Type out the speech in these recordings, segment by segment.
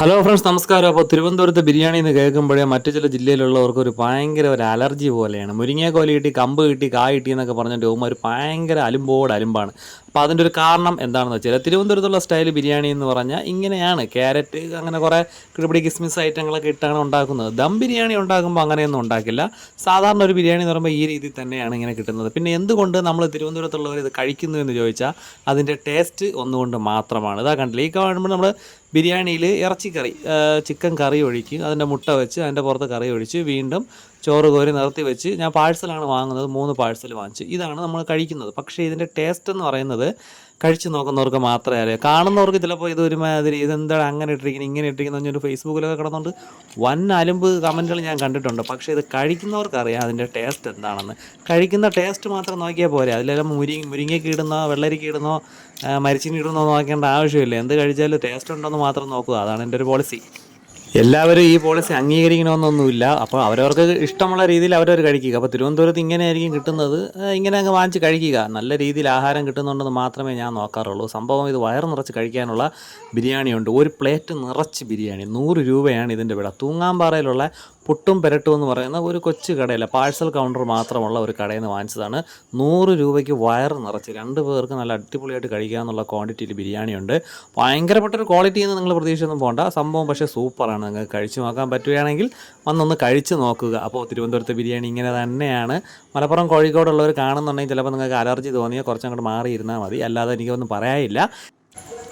Hello friends നമസ്കാരം. അപ്പോൾ തിരുവനന്തപുരത്ത് ബിരിയാണി എന്ന് കേൾക്കുമ്പോഴേ മറ്റു ചില ജില്ലയിലുള്ളവർക്ക് ഒരു ഭയങ്കര ഒരു അലർജി പോലെയാണ്. മുരിങ്ങക്കോല കിട്ടി കമ്പ് കിട്ടി കായ കിട്ടി എന്നൊക്കെ പറഞ്ഞിട്ട് പോകുമ്പോൾ ഒരു ഭയങ്കര അലുമ്പോട് അലുമ്പാണ്. അപ്പോൾ അതിന്റെ ഒരു കാരണം എന്താണെന്ന് വെച്ചാൽ തിരുവനന്തപുരത്തുള്ള സ്റ്റൈൽ ബിരിയാണി എന്ന് പറഞ്ഞാൽ ഇങ്ങനെയാണ്. ക്യാരറ്റ് അങ്ങനെ കുറേ കിടപിടി കിസ്മിസ് ഐറ്റങ്ങളൊക്കെ ഇട്ടാണ് ഉണ്ടാക്കുന്നത്. ദം ബിരിയാണി ഉണ്ടാക്കുമ്പോൾ അങ്ങനെയൊന്നും ഉണ്ടാക്കില്ല. സാധാരണ ഒരു ബിരിയാണി എന്ന് പറയുമ്പോൾ ഈ രീതി തന്നെയാണ് ഇങ്ങനെ കിട്ടുന്നത്. പിന്നെ എന്തുകൊണ്ട് നമ്മൾ തിരുവനന്തപുരത്തുള്ളവർ ഇത് കഴിക്കുന്നു എന്ന് ചോദിച്ചാൽ അതിന്റെ ടേസ്റ്റ് ഒന്നുകൊണ്ട് മാത്രമാണ്. ഇതാ കണ്ടില്ല ഈ കാണുമ്പോൾ നമ്മൾ ബിരിയാണിയിൽ ഇറച്ചിക്കറി ചിക്കൻ കറി ഒഴിക്കും അതിന്റെ മുട്ട വെച്ച് അതിന്റെ പുറത്ത് കറി ഒഴിച്ച് വീണ്ടും ചോറ് കോരി നിർത്തി വെച്ച് ഞാൻ പാഴ്സലാണ് വാങ്ങുന്നത് മൂന്ന് പാഴ്സൽ വാങ്ങിച്ചു. ഇതാണ് നമ്മൾ കഴിക്കുന്നത്. പക്ഷേ ഇതിന്റെ ടേസ്റ്റ് എന്ന് പറയുന്നത് കഴിച്ച് നോക്കുന്നവർക്ക് മാത്രമേ അറിയാം. കാണുന്നവർക്ക് ചിലപ്പോൾ ഇത് ഒരുമാതിരി ഇതെന്താണ് അങ്ങനെ ഇട്ടിരിക്കുന്നത് ഇങ്ങനെ ഇട്ടിരിക്കുന്നത് ഒരു ഫേസ്ബുക്കിലൊക്കെ കിടന്നുകൊണ്ട് വൻ അലുമ്പ് കമന്റുകൾ ഞാൻ കണ്ടിട്ടുണ്ട്. പക്ഷേ ഇത് കഴിക്കുന്നവർക്ക് അറിയാം അതിന്റെ ടേസ്റ്റ് എന്താണെന്ന്. കഴിക്കുന്ന ടേസ്റ്റ് മാത്രം നോക്കിയാൽ പോരെ. അതിലെല്ലാം മുരി മുരിങ്ങയ്ക്ക് ഇടുന്നോ വെള്ളരിക്ക് ഇടുന്നോ നോക്കേണ്ട ആവശ്യമില്ല. എന്ത് കഴിച്ചാലും ടേസ്റ്റ് ഉണ്ടോ എന്ന് മാത്രം നോക്കുക. അതാണ് എന്റെ ഒരു പോളിസി എല്ലാവരും ഈ പോളിസി അംഗീകരിക്കണമെന്നൊന്നുമില്ല. അപ്പോൾ അവരവർക്ക് ഇഷ്ടമുള്ള രീതിയിൽ അവരവർ കഴിക്കുക. അപ്പോൾ തിരുവനന്തപുരത്ത് ഇങ്ങനെയായിരിക്കും കിട്ടുന്നത്. ഇങ്ങനെ അങ്ങ് വാങ്ങിച്ച് കഴിക്കുക. നല്ല രീതിയിൽ ആഹാരം കിട്ടുന്നുണ്ടെന്ന് മാത്രമേ ഞാൻ നോക്കാറുള്ളൂ. സംഭവം ഇത് വയർ നിറച്ച് കഴിക്കാനുള്ള ബിരിയാണിയുണ്ട്. ഒരു പ്ലേറ്റ് നിറച്ച് ബിരിയാണി. നൂറ് രൂപയാണ് ഇതിന്റെ വില. തൂങ്ങാമ്പാറയിലുള്ള പുട്ടും പെരട്ടും എന്ന് പറയുന്ന ഒരു കൊച്ചു കടയല്ല. പാഴ്സൽ കൗണ്ടർ മാത്രമുള്ള ഒരു കടയിൽ നിന്ന് വാങ്ങിച്ചതാണ്. നൂറ് രൂപയ്ക്ക് വയർ നിറച്ച് രണ്ട് പേർക്ക് നല്ല അടിപൊളിയായിട്ട് കഴിക്കാമെന്നുള്ള ക്വാണ്ടിറ്റിയിൽ ബിരിയാണിയുണ്ട് ഭയങ്കരപ്പെട്ടൊരു ക്വാളിറ്റി എന്ന് നിങ്ങൾ പ്രതീക്ഷയൊന്നും പോകണ്ട സംഭവം പക്ഷേ സൂപ്പറാണ് നിങ്ങൾക്ക് കഴിച്ചു നോക്കാൻ പറ്റുകയാണെങ്കിൽ വന്നൊന്ന് കഴിച്ച് നോക്കുക. അപ്പോൾ തിരുവനന്തപുരത്തെ ബിരിയാണി ഇങ്ങനെ തന്നെയാണ്. മലപ്പുറം കോഴിക്കോടുള്ളവർ കാണുന്നുണ്ടെങ്കിൽ ചിലപ്പോൾ നിങ്ങൾക്ക് അലർജി തോന്നിയാൽ കുറച്ചങ്ങോട്ട് മാറിയിരുന്നാൽ മതി. അല്ലാതെ എനിക്കൊന്നും പറയാനില്ല.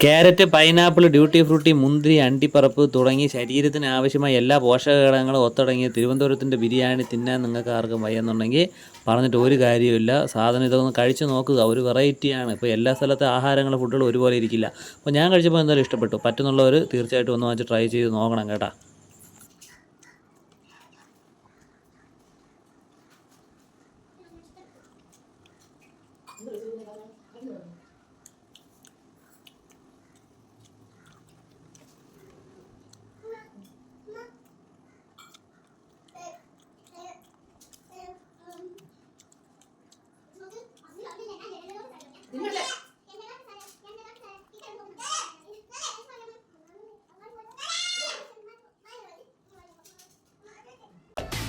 ക്യാരറ്റ് പൈനാപ്പിൾ ഡ്യൂട്ടി ഫ്രൂട്ടി മുന്തിരി അണ്ടിപ്പറപ്പ് തുടങ്ങി ശരീരത്തിന് ആവശ്യമായ എല്ലാ പോഷകഘടകങ്ങളും ഒത്തടങ്ങിയ തിരുവനന്തപുരത്തിന്റെ ബിരിയാണി തിന്നാൻ നിങ്ങൾക്ക് ആർക്കും വയ്യെന്നുണ്ടെങ്കിൽ പറഞ്ഞിട്ട് ഒരു കാര്യമില്ല സാധനം ഇതൊന്ന് കഴിച്ച് നോക്കുക. ഒരു വെറൈറ്റിയാണ് ഇപ്പോൾ എല്ലാ സ്ഥലത്തെ ആഹാരങ്ങൾ ഫുഡുകൾ ഒരുപോലെ ഇരിക്കില്ല. അപ്പോൾ ഞാൻ കഴിച്ചപ്പോൾ എന്തായാലും ഇഷ്ടപ്പെട്ടു. പറ്റുന്നുള്ളവർ തീർച്ചയായിട്ടും ഒന്ന് വാങ്ങിച്ച് ട്രൈ ചെയ്ത് നോക്കണം കേട്ടോ.